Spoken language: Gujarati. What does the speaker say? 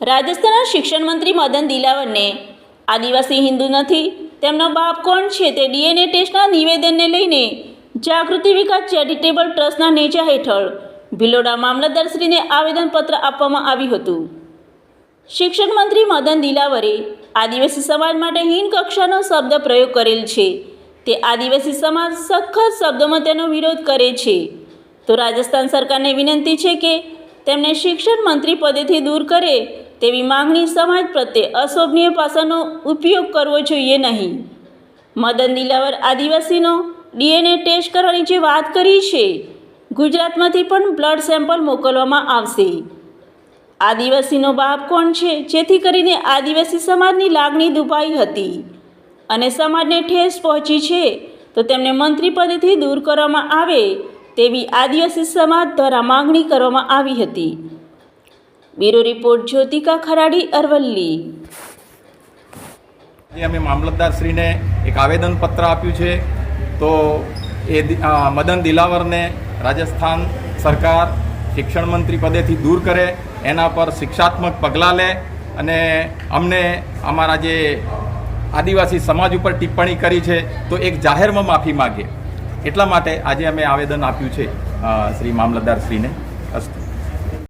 રાજસ્થાનના શિક્ષણ મંત્રી મદન દિલાવરને, આદિવાસી હિન્દુ નથી, તેમનો બાપ કોણ છે તે ડીએનએ ટેસ્ટના નિવેદનને લઈને જાગૃતિ વિકાસ ચેરિટેબલ ટ્રસ્ટના નેજા હેઠળ ભિલોડા મામલતદારશ્રીને આવેદનપત્ર આપવામાં આવ્યું હતું. શિક્ષણ મંત્રી મદન દિલાવરે, આદિવાસી સમાજ માટે હીન કક્ષાનો શબ્દ પ્રયોગ કરેલ છે. તે આદિવાસી સમાજ સખત શબ્દોમાં તેનો વિરોધ કરે છે. તો રાજસ્થાન સરકારને વિનંતી છે કે તેમને શિક્ષણ મંત્રી પદેથી દૂર કરે તેવી માંગણી સમાજ પ્રત્યે અશોભનીય પાસાનો ઉપયોગ કરવો જોઈએ નહીં. મદન દિલાવર આદિવાસીનો ડીએનએ ટેસ્ટ કરવાની જે વાત કરી છે, ગુજરાતમાંથી પણ બ્લડ સેમ્પલ મોકલવામાં આવશે. આદિવાસીનો બાપ કોણ છે, જેથી કરીને આદિવાસી સમાજની લાગણી દુભાઈ હતી અને સમાજને ઠેસ પહોંચી છે, તો તેમને મંત્રી પદેથી દૂર કરવામાં આવે તેવી આદિવાસી સમાજ દ્વારા માંગણી કરવામાં આવી હતી. Bureau report Jyotika Kharadi, Aravalli. અમે અમે મામલતદારશ્રીને એક આવેદનપત્ર આપ્યું છે. તો એ મદન દિલાવરને રાજસ્થાન સરકાર શિક્ષણ મંત્રી પદેથી દૂર કરે, એના પર શિક્ષાત્મક પગલાં લે અને અમને અમારા જે આદિવાસી સમાજ ઉપર ટિપ્પણી કરી છે, તો એક જાહેરમાં માફી માગે. એટલા માટે આજે અમે આવેદન આપ્યું છે શ્રી મામલતદારશ્રીને. અસ્તુ.